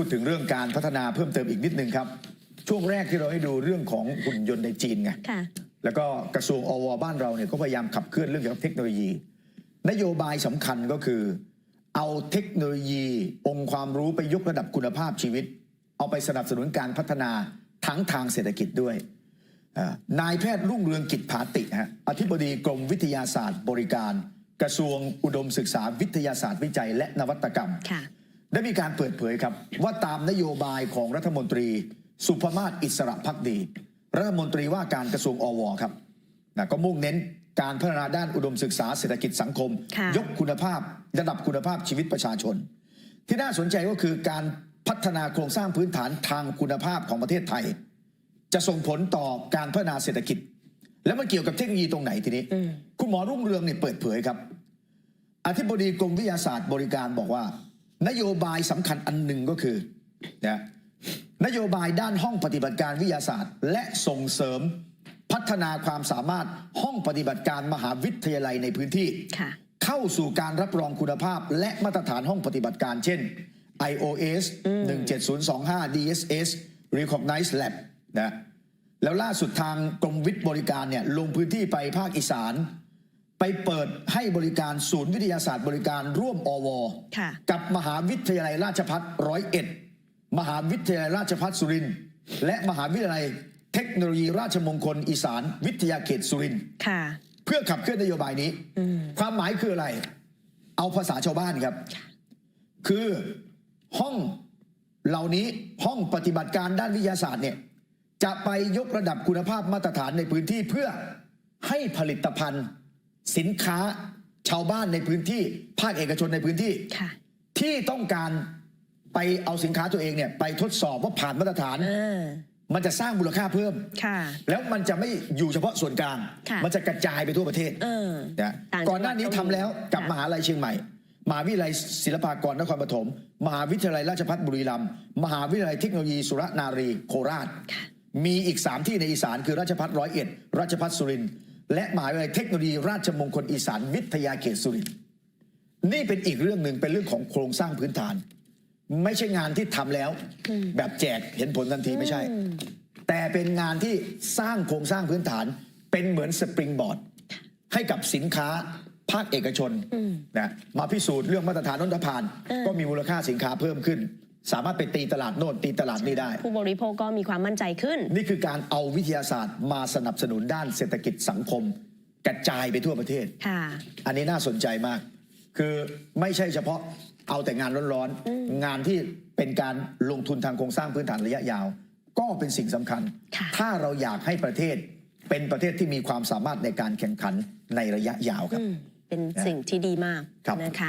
พูดถึงเรื่องการพัฒนาเพิ่มเติมอีกนิดนึงครับ ช่วงแรกที่เราให้ดูเรื่องของหุ่นยนต์ในจีนไงค่ะ แล้วก็กระทรวงอวบ้านเราเนี่ยก็พยายามขับเคลื่อนเรื่องเกี่ยวกับเทคโนโลยี นโยบายสำคัญก็คือ เอาเทคโนโลยี องค์ความรู้ไปยกระดับคุณภาพชีวิต เอาไปสนับสนุนการพัฒนาทั้งทางเศรษฐกิจด้วยอ่านายแพทย์รุ่งเรืองกิจผาติฮะอธิบดีกรมวิทยาศาสตร์ บริการ กระทรวงอุดมศึกษาวิทยาศาสตร์วิจัย และนวัตกรรม ค่ะ ได้มีการเปิดเผยครับ ว่าตามนโยบายของรัฐมนตรี สุภมาศอิสระพักดี รัฐมนตรีว่าการกระทรวงอวครับนะก็มุ่งเน้นการพัฒนาด้านอุดมศึกษาเศรษฐกิจสังคมค่ะยกคุณภาพ ระดับคุณภาพชีวิตประชาชน ที่น่าสนใจก็คือการพัฒนาโครงสร้างพื้นฐานทางคุณภาพของประเทศไทย จะส่งผลต่อการพัฒนาเศรษฐกิจ แล้วมันเกี่ยวกับเทคโนโลยีตรงไหนทีนี้อืมคุณหมอรุ่งเรืองเนี่ยเปิดเผยครับ อธิบดีกรมวิทยาศาสตร์บริการบอกว่า นโยบายสำคัญอันหนึ่งก็คือนะนโยบายด้านห้องปฏิบัติการวิทยาศาสตร์ และส่งเสริมพัฒนาความสามารถห้องปฏิบัติการมหาวิทยาลัยในพื้นที่ค่ะเข้าสู่การรับรองคุณภาพ และมาตรฐานห้องปฏิบัติการ เช่น iOS 17025 DSS Recognize Lab นะแล้วล่าสุดทางกรมวิทย์บริการเนี่ยลงพื้นที่ไปภาคอีสาน ไปเปิดให้บริการศูนย์วิทยาศาสตร์บริการร่วมอวค่ะกับมหาวิทยาลัยราชภัฏร้อยเอ็ดมหาวิทยาลัยราชภัฏสุรินทร์และมหาวิทยาลัยเทคโนโลยีราชมงคลอีสาน วิทยาเขตสุรินทร์ค่ะเพื่อขับเคลื่อนนโยบายนี้อืมความหมายคืออะไร เอาภาษาชาวบ้านครับ คือห้องเหล่านี้ห้องปฏิบัติการด้านวิทยาศาสตร์เนี่ยจะไปยกระดับคุณภาพมาตรฐานในพื้นที่เพื่อให้ผลิตภัณฑ์ สินค้าชาวบ้านในพื้นที่ภาคเอกชนในพื้นที่ ค่ะที่ต้องการไปเอาสินค้าตัวเองเนี่ยไปทดสอบว่าผ่านมาตรฐาน เออ มันจะสร้างมูลค่าเพิ่ม ค่ะ แล้วมันจะไม่อยู่เฉพาะส่วนกลาง ค่ะ มันจะกระจายไปทั่วประเทศเออ นะต่างจังหวัดก่อนหน้านี้ทำแล้วกับค่ะ มหาลัยเชียงใหม่ มหาวิทยาลัยศิลปากรนครปฐมมหาวิทยาลัยราชภัฏบุรีรัมย์มหาวิทยาลัยเทคโนโลยีสุรนารีโคราช ค่ะ มีอีก 3 ที่ในอีสานคือราชภัฏร้อยเอ็ดราชภัฏสุรินทร์ และมหาวิทยาลัยเทคโนโลยีราชมงคลอีสานวิทยาเขตสุรินทร์นี่เป็นอีกเรื่องหนึ่งเป็นเรื่องของโครงสร้างพื้นฐาน ไม่ใช่งานที่ทำแล้ว แบบแจกเห็นผลทันทีไม่ใช่ แต่เป็นงานที่สร้างโครงสร้างพื้นฐาน เป็นเหมือนสปริงบอร์ดให้กับสินค้าภาคเอกชนนะมาพิสูจน์เรื่องมาตรฐานนนทผ่านเออก็มีมูลค่าสินค้าเพิ่มขึ้น สามารถไปตีตลาดโน่นตีตลาดนี้ได้ ผู้บริโภคก็มีความมั่นใจขึ้น นี่คือการเอาวิทยาศาสตร์มาสนับสนุนด้านเศรษฐกิจสังคม กระจายไปทั่วประเทศ ค่ะ อันนี้น่าสนใจมาก คือไม่ใช่เฉพาะเอาแต่งานร้อนๆงานที่เป็นการลงทุนทางโครงสร้างพื้นฐานระยะยาว ก็เป็นสิ่งสำคัญ ค่ะ ถ้าเราอยากให้ประเทศเป็นประเทศที่มีความสามารถในการแข่งขันในระยะยาวครับ อืม เป็นสิ่งที่ดีมากครับ นะคะ